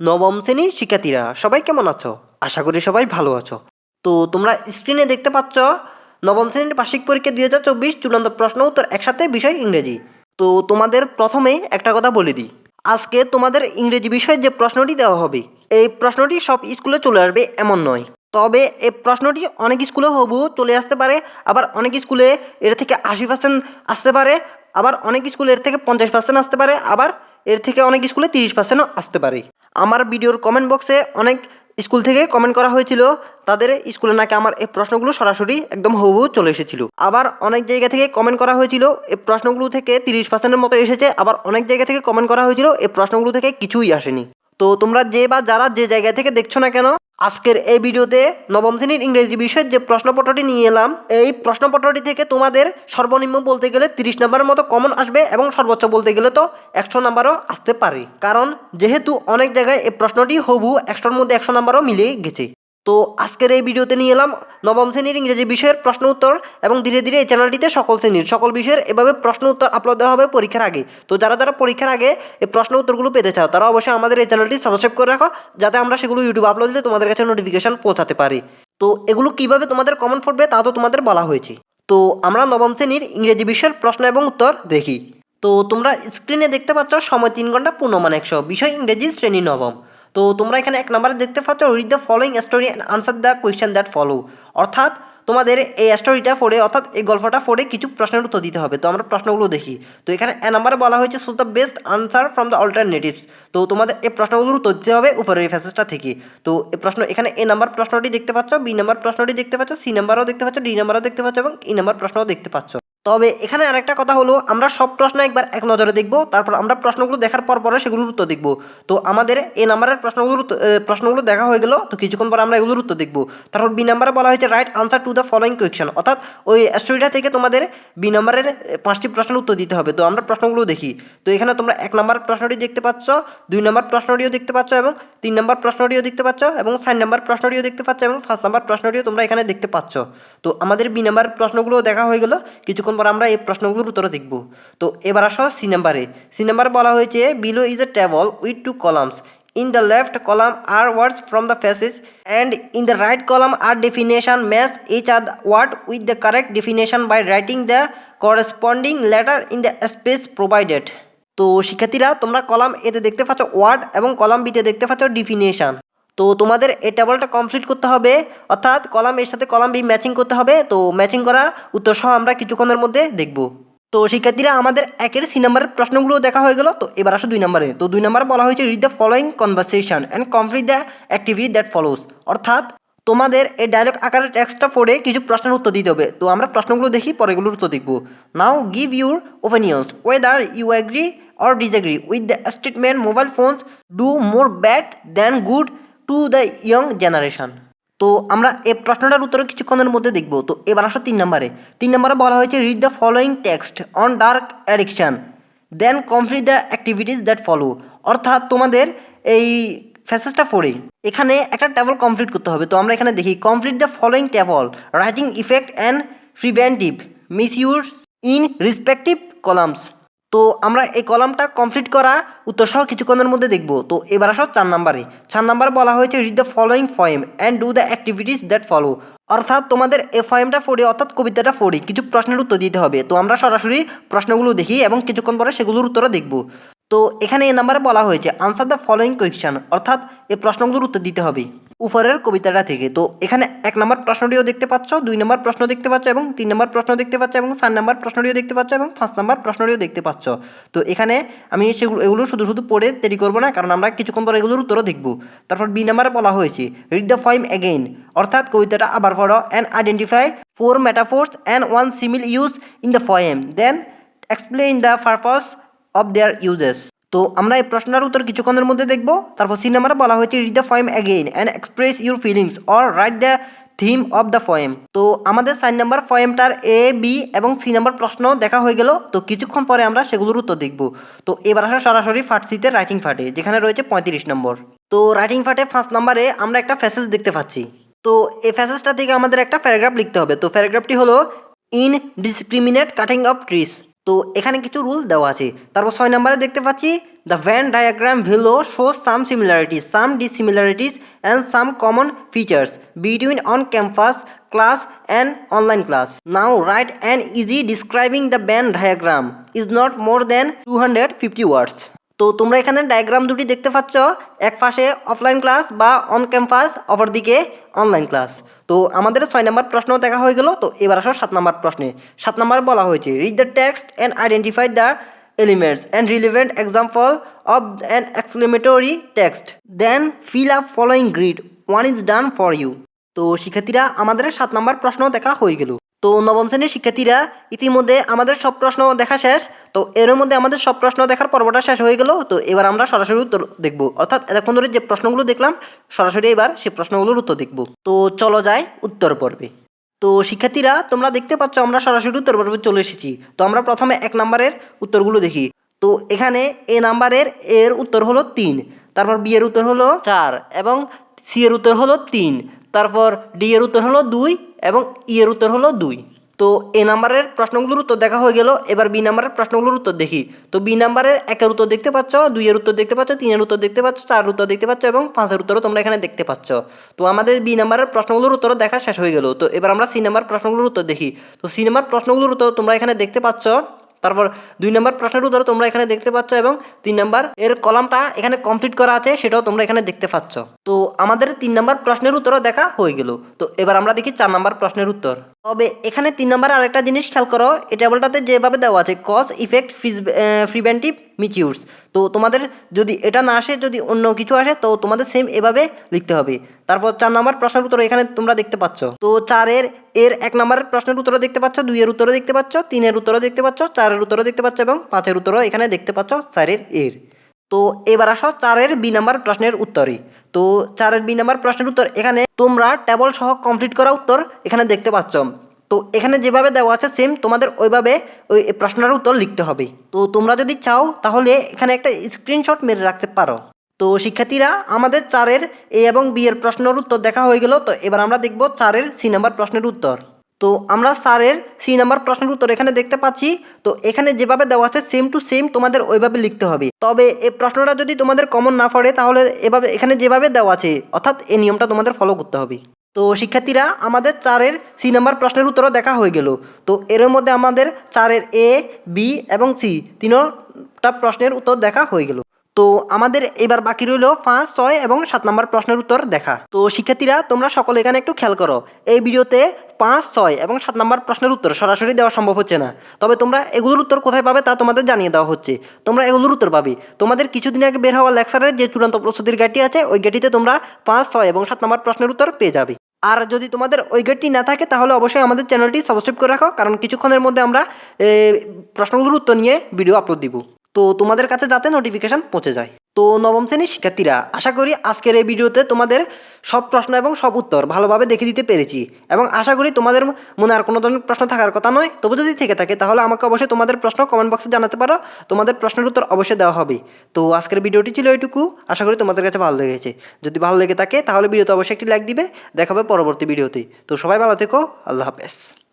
নবম শ্রেণির শিক্ষার্থীরা, সবাই কেমন আছো? আশা করি সবাই ভালো আছো। তো তোমরা স্ক্রিনে দেখতে পাচ্ছ, নবম শ্রেণির বার্ষিক পরীক্ষা দুই হাজার চব্বিশ চূড়ান্ত প্রশ্ন উত্তর, একসাথে বিষয় ইংরেজি। তো তোমাদের প্রথমেই একটা কথা বলে দিই। আজকে তোমাদের ইংরেজি বিষয়ে যে প্রশ্নটি দেওয়া হবে, এই প্রশ্নটি সব স্কুলে চলে আসবে এমন নয়। তবে এই প্রশ্নটি অনেক স্কুলে হবু, চলে আসতে পারে, আবার অনেক স্কুলে এর থেকে আশি পার্সেন্ট আসতে পারে, আবার অনেক স্কুলে এর থেকে পঞ্চাশ পার্সেন্ট আসতে পারে, আবার এর থেকে অনেক স্কুলে তিরিশ পার্সেন্টও আসতে পারে। আমার ভিডিওর কমেন্ট বক্সে অনেক স্কুল থেকে কমেন্ট করা হয়েছিল, তাদের স্কুলে নাকি আমার এই প্রশ্নগুলো সরাসরি একদম হুবহু চলে এসেছিল। আবার অনেক জায়গা থেকে কমেন্ট করা হয়েছিল, এই প্রশ্নগুলো থেকে তিরিশ পার্সেন্টের মতো এসেছে, আবার অনেক জায়গা থেকে কমেন্ট করা হয়েছিল, এই প্রশ্নগুলো থেকে কিছুই আসেনি। তো তোমরা যে বা যারা যে জায়গা থেকে দেখছ না কেন, আজকের এই ভিডিওতে নবম শ্রেণির ইংরেজি বিষয়ের যে প্রশ্নপত্রটি নিয়ে এলাম, এই প্রশ্নপত্রটি থেকে তোমাদের সর্বনিম্ন বলতে গেলে তিরিশ নাম্বারের মতো কমন আসবে এবং সর্বোচ্চ বলতে গেলে তো একশো নাম্বারও আসতে পারে। কারণ যেহেতু অনেক জায়গায় এই প্রশ্নটি হবু একশোর মধ্যে একশো নাম্বারও মিলিয়ে গেছে। তো আজকের এই ভিডিওতে নিয়ে এলাম নবম শ্রেণির ইংরেজি বিষয়ের প্রশ্ন উত্তর এবং ধীরে ধীরে এই চ্যানেলটিতে সকল শ্রেণির সকল বিষয়ের এভাবে প্রশ্ন উত্তর আপলোড দেওয়া হবে পরীক্ষার আগে। তো যারা যারা পরীক্ষার আগে এই প্রশ্ন উত্তরগুলো পেতে চাও, তারা অবশ্যই আমাদের এই চ্যানেলটি সাবস্ক্রাইব করে রাখো, যাতে আমরা সেগুলো ইউটিউব আপলোড দিলে তোমাদের কাছে নোটিফিকেশন পৌঁছাতে পারি। তো এগুলো কীভাবে তোমাদের কমন ফুটবে তা তো তোমাদের বলা হয়েছে। তো আমরা নবম শ্রেণির ইংরেজি বিষয়ের প্রশ্ন এবং উত্তর দেখি। তো তোমরা স্ক্রিনে দেখতে পাচ্ছ সময় তিন ঘণ্টা পূর্ণমান একশো। বিষয় ইংরেজি শ্রেণি নবম। তো তোমরা এখানে এক নম্বরে দেখতে পাচ্ছ read the following story and answer the question that follow অর্থাৎ তোমাদের এই স্টোরিটা পড়ে, অর্থাৎ এই গল্পটা পড়ে কিছু প্রশ্নের উত্তর দিতে হবে। তো আমরা প্রশ্নগুলো দেখি। তো এখানে এ নাম্বারে বলা হয়েছে choose the best answer from the alternatives তো তোমাদের এই প্রশ্নগুলোর উত্তর দিতে হবে উপরের ফ্যাসেজটা থেকে। তো এই প্রশ্ন, এখানে এ নাম্বার প্রশ্নটি দেখতে পাচ্ছ, বি নাম্বার প্রশ্নটি দেখতে পাচ্ছ, সি নাম্বারও দেখতে পাচ্ছ, ডি নাম্বারও দেখতে পাচ্ছ এবং ই নাম্বার প্রশ্নও দেখতে পাচ্ছ। তবে এখানে আরেকটা কথা হলো, আমরা সব প্রশ্ন একবার এক নজরে দেখব, তারপর আমরা প্রশ্নগুলো দেখার পর পরে সেগুলোর উত্তর দেখব। তো আমাদের এই নাম্বারের প্রশ্নগুলোর প্রশ্নগুলো দেখা হয়ে গেল, তো কিছুক্ষণ পর আমরা এগুলোর উত্তর দেখব। তারপর বি নাম্বারে বলা হয়েছে right answer to the following question অর্থাৎ ওই স্টোরিটা থেকে তোমাদের বি নাম্বারের পাঁচটি প্রশ্নের উত্তর দিতে হবে। তো আমরা প্রশ্নগুলো দেখি। তো এখানে তোমরা এক নাম্বার প্রশ্নটি দেখতে পাচ্ছ, দুই নাম্বার প্রশ্নটিও দেখতে পাচ্ছ এবং তিন নম্বর প্রশ্নটিও দেখতে পাচ্ছ এবং সাত নম্বর প্রশ্নটিও দেখতে পাচ্ছ এবং ফার্স্ট নম্বর প্রশ্নটিও তোমরা এখানে দেখতে পাচ্ছ। তো আমাদের বি নম্বর প্রশ্নগুলো দেখা হয়ে গেল, কিছুক্ষণ পর আমরা এই প্রশ্নগুলোর উত্তর দেখব। তো এবার আসো সি নম্বরে। সি নম্বর বলা হয়েছে below is a table with two columns in the left column are words from the passage and in the right column are definition match each are word with the correct definition by writing the corresponding letter in the space provided তো শিক্ষার্থীরা, তোমরা column এতে দেখতে পাচ্ছ word এবং column বিতে দেখতে পাচ্ছ ডিফিনেশন তো তোমাদের এই টেবলটা কমপ্লিট করতে হবে, অর্থাৎ কলাম এর সাথে কলাম বি ম্যাচিং করতে হবে। তো ম্যাচিং করা উত্তর সহ আমরা কিছুক্ষণের মধ্যে দেখব। তো শিক্ষার্থীরা, আমাদের একের সি নাম্বারের প্রশ্নগুলো দেখা হয়ে গেল। তো এবার আসো দুই নম্বরে তো দুই নম্বরে বলা হয়েছে read the following conversation and complete the activity that follows অর্থাৎ তোমাদের এই ডায়লগ আকারের টেক্সটটা পড়ে কিছু প্রশ্নের উত্তর দিতে হবে। তো আমরা প্রশ্নগুলো দেখি পরেগুলোর উত্তর দেখব। Now give your opinions whether you agree or disagree with the statement mobile phones do more bad than good to the young generation তো আমরা এই প্রশ্নটার উত্তর কিছুক্ষণের মধ্যে দেখব। তো এবার আসো তিন নম্বরে। তিন নম্বরে বলা হয়েছে read the following text on drug addiction then complete the activities that follow অর্থাৎ তোমাদের এই ফ্যাসেসটা পড়ে। এখানে একটা টেবল কমপ্লিট করতে হবে। তো আমরা এখানে দেখি complete the following table writing effect and preventive misuse in respective columns তো আমরা এই কলামটা কমপ্লিট করা উত্তর সহ কিছুক্ষণের মধ্যে দেখব। তো এবার আসো চার নাম্বারে। চার নাম্বার বলা হয়েছে read the following poem and do the activities that follow অর্থাৎ তোমাদের এই ফয়েমটা পড়ে, অর্থাৎ কবিতাটা পড়ে, কিছু প্রশ্নের উত্তর দিতে হবে। তো আমরা সরাসরি প্রশ্নগুলো দেখি এবং কিছুক্ষণ পরে সেগুলোর উত্তরও দেখব। তো এখানে এই নাম্বারে বলা হয়েছে আনসার দ্য ফলোয়িং কোয়েকশন অর্থাৎ এই প্রশ্নগুলোর উত্তর দিতে হবে। উপরের কবিতাটা থেকে। তো এখানে এক নম্বর প্রশ্নটিও দেখতে পাচ্ছ, দুই নম্বর প্রশ্ন দেখতে পাচ্ছ এবং তিন নম্বর প্রশ্ন দেখতে পাচ্ছ এবং চার নম্বর প্রশ্নটিও দেখতে পাচ্ছ এবং পাঁচ নম্বর প্রশ্নটিও দেখতে পাচ্ছ। তো এখানে আমি সেগুলো, এগুলো শুধু শুধু পড়ে দেরি করব না, কারণ আমরা কিছুক্ষণ পর এগুলোর উত্তরও দেখব। তারপর বি নাম্বারে বলা হয়েছে রিড দ্য ফাইম অ্যাগেইন অর্থাৎ কবিতাটা আবার পড়ো and identify four metaphors and one simile use in the poem then explain the purpose of their uses তো আমরা এই প্রশ্নের উত্তর কিছুক্ষণের মধ্যে দেখব। তারপর সি নাম্বারে বলা হয়েছে read the poem again and express your feelings or write the theme of the poem তো আমাদের সাইন নাম্বার ফয়েমটার এ বি এবং সি নাম্বার প্রশ্ন দেখা হয়ে গেল। তো কিছুক্ষণ পরে আমরা সেগুলোর উত্তর দেখব। তো এবার আসা সরাসরি ফার্স্ট রাইটিং ফাটে যেখানে রয়েছে পঁয়ত্রিশ নম্বর। তো রাইটিং ফাটে ফার্স্ট নাম্বারে আমরা একটা ফ্যাসেজ দেখতে পাচ্ছি। তো এই ফ্যাসেজটা থেকে আমাদের একটা প্যারাগ্রাফ লিখতে হবে। তো প্যারাগ্রাফটি হলো indiscriminate cutting of trees তো এখানে কিছু রুল দেওয়া আছে। তারপর ছয় নম্বরে দেখতে পাচ্ছি the Venn diagram below show some similarities some dissimilarities and some common features between on campus class and online class now write and essay describing the Venn diagram is not more than two hundred fifty words তো তোমরা এখানে diagram দুটি দেখতে পাচ্ছ। এক পাশে offline class বা on campus অপরদিকে অনলাইন ক্লাস তো আমাদের ছয় নম্বর প্রশ্ন দেখা হয়ে গেল। তো এবার আসো সাত নম্বর প্রশ্নে। সাত নম্বর বলা হয়েছে read the text and identify the elements and relevant example of an exclamatory text then fill up following grid one is done for you তো শিক্ষার্থীরা, আমাদের সাত নম্বর প্রশ্ন দেখা হয়ে গেল। তো নবম শ্রেণির শিক্ষার্থীরা ইতিমধ্যে আমাদের সব প্রশ্ন দেখা শেষ। তো এর মধ্যে আমাদের সব প্রশ্ন দেখার পর্বটা শেষ হয়ে গেল। তো এবার আমরা সরাসরি উত্তর দেখব। অর্থাৎ এতক্ষণ ধরে যে প্রশ্নগুলো দেখলাম, সরাসরি এবার সেই প্রশ্নগুলোর উত্তর দেখব। তো চলো যাই উত্তর পর্বে। তো শিক্ষার্থীরা, তোমরা দেখতে পাচ্ছ আমরা সরাসরি উত্তর পর্বে চলে এসেছি। তো আমরা প্রথমে এক নম্বরের উত্তরগুলো দেখি। তো এখানে এ নাম্বারের এর উত্তর হলো তিন, তারপর বি এর উত্তর হলো চার এবং সি এর উত্তর হলো তিন। তারপর ডি এর উত্তর হলো দুই এবং ই এর উত্তর হলো দুই। তো এ নাম্বারের প্রশ্নগুলোর উত্তর দেখা হয়ে গেল, এবার বি নাম্বারের প্রশ্নগুলোর উত্তর দেখি। তো বি নাম্বারের একের উত্তর দেখতে পাচ্ছ দুইয়ের উত্তর দেখতে পাচ্ছ তিনের উত্তর দেখতে পাচ্ছ, চার উত্তর দেখতে পাচ্ছ এবং পাঁচের উত্তরও তোমরা এখানে দেখতে পাচ্ছ। তো আমাদের বি নাম্বারের প্রশ্নগুলোর উত্তর দেখা শেষ হয়ে গেল। তো এবার আমরা সি নাম্বার প্রশ্নগুলোর উত্তর দেখি। তো সি নাম্বার প্রশ্নগুলোর উত্তর তোমরা এখানে দেখতে পাচ্ছ তারপর দুই নম্বর প্রশ্নের উত্তর তোমরা এখানে দেখতে পাচ্ছ এবং তিন নম্বর এর কলামটা এখানে কমপ্লিট করা আছে, সেটাও তোমরা এখানে দেখতে পাচ্ছ। তো আমাদের তিন নম্বর প্রশ্নের উত্তরও দেখা হয়ে গেল। তো এবার আমরা দেখি চার নম্বর প্রশ্নের উত্তর। তবে এখানে তিন নম্বর আরেকটা জিনিস খেয়াল করো এই টেবলটাতে যেভাবে দেওয়া আছে কজ ইফেক্ট ফিজ প্রিভেন্টিভ মিচিউরস তো তোমাদের যদি এটা না আসে, যদি অন্য কিছু আসে, তো তোমাদের সেম এভাবে লিখতে হবে। তারপর চার নম্বর প্রশ্নের উত্তর এখানে তোমরা দেখতে পাচ্ছ। তো চারের, এর এক নম্বরের প্রশ্নের উত্তরও দেখতে পাচ্ছ, দুইয়ের উত্তরও দেখতে পাচ্ছ, তিনের উত্তরও দেখতে পাচ্ছ, চারের উত্তরও দেখতে পাচ্ছ এবং পাঁচের উত্তরও এখানে দেখতে পাচ্ছ, চারের, এর। তো এবার আসো চারের বি নাম্বার প্রশ্নের উত্তরে। তো চারের বি নাম্বার প্রশ্নের উত্তর এখানে তোমরা টেবল সহ কমপ্লিট করা উত্তর এখানে দেখতে পাচ্ছ। তো এখানে যেভাবে দেওয়া আছে সেম তোমাদের ওইভাবে ওই প্রশ্নের উত্তর লিখতে হবে। তো তোমরা যদি চাও তাহলে এখানে একটা স্ক্রিনশট মেরে রাখতে পারো। তো শিক্ষার্থীরা, আমাদের চারের এ এবং বি এর প্রশ্নের উত্তর দেখা হয়ে গেল। তো এবার আমরা দেখব চারের সি নাম্বার প্রশ্নের উত্তর। তো আমরা স্যারের সি নাম্বার প্রশ্নের উত্তর এখানে দেখতে পাচ্ছি। তো এখানে যেভাবে দেওয়া আছে সেম টু সেম তোমাদের ওইভাবে লিখতে হবে। তবে এই প্রশ্নটা যদি তোমাদের কমন না পড়ে, তাহলে এভাবে, এখানে যেভাবে দেওয়া আছে, অর্থাৎ এই নিয়মটা তোমাদের ফলো করতে হবে। তো শিক্ষার্থীরা, আমাদের চারের সি নাম্বার প্রশ্নের উত্তরও দেখা হয়ে গেল। তো এর মধ্যে আমাদের চারের এ বি এবং সি তিনটা প্রশ্নের উত্তর দেখা হয়ে গেল। তো আমাদের এবার বাকি রইল পাঁচ, ছয় এবং সাত নম্বর প্রশ্নের উত্তর দেখা। তো শিক্ষার্থীরা, তোমরা সকলে এখানে একটু খেয়াল করো, এই ভিডিওতে পাঁচ, ছয় এবং সাত নম্বর প্রশ্নের উত্তর সরাসরি দেওয়া সম্ভব হচ্ছে না। তবে তোমরা এগুলোর উত্তর কোথায় পাবে তা তোমাদের জানিয়ে দেওয়া হচ্ছে। তোমরা এগুলোর উত্তর পাবে। তোমাদের কিছুদিন আগে বের হওয়া লেকচারের যে চূড়ান্ত প্রস্তুতির গাড়ি আছে, ওই গাড়িতে তোমরা পাঁচ, ছয় এবং সাত নম্বর প্রশ্নের উত্তর পেয়ে যাবে। আর যদি তোমাদের ওই গেটটি না থাকে, তাহলে অবশ্যই আমাদের চ্যানেলটি সাবস্ক্রাইব করে রাখো, কারণ কিছুক্ষণের মধ্যে আমরা প্রশ্নগুলোর উত্তর নিয়ে ভিডিও আপলোড দিব। তো তোমাদের কাছে যাতে নোটিফিকেশান পৌঁছে যায়। তো নবম শ্রেণির শিক্ষার্থীরা, আশা করি আজকের এই ভিডিওতে তোমাদের সব প্রশ্ন এবং সব উত্তর ভালোভাবে দেখে দিতে পেরেছি এবং আশা করি তোমাদের মনে আর কোনো ধরনের প্রশ্ন থাকার কথা নয়। তবু যদি থেকে থাকে, তাহলে আমাকে অবশ্যই তোমাদের প্রশ্ন কমেন্ট বক্সে জানাতে পারো। তোমাদের প্রশ্নের উত্তর অবশ্যই দেওয়া হবে। তো আজকের ভিডিওটি ছিল এটুকু। আশা করি তোমাদের কাছে ভালো লেগেছে। যদি ভালো লেগে থাকে, তাহলে ভিডিওতে অবশ্যই একটি লাইক দিবে। দেখাবে পরবর্তী ভিডিওতে। তো সবাই ভালো থেকো। আল্লাহ হাফেজ।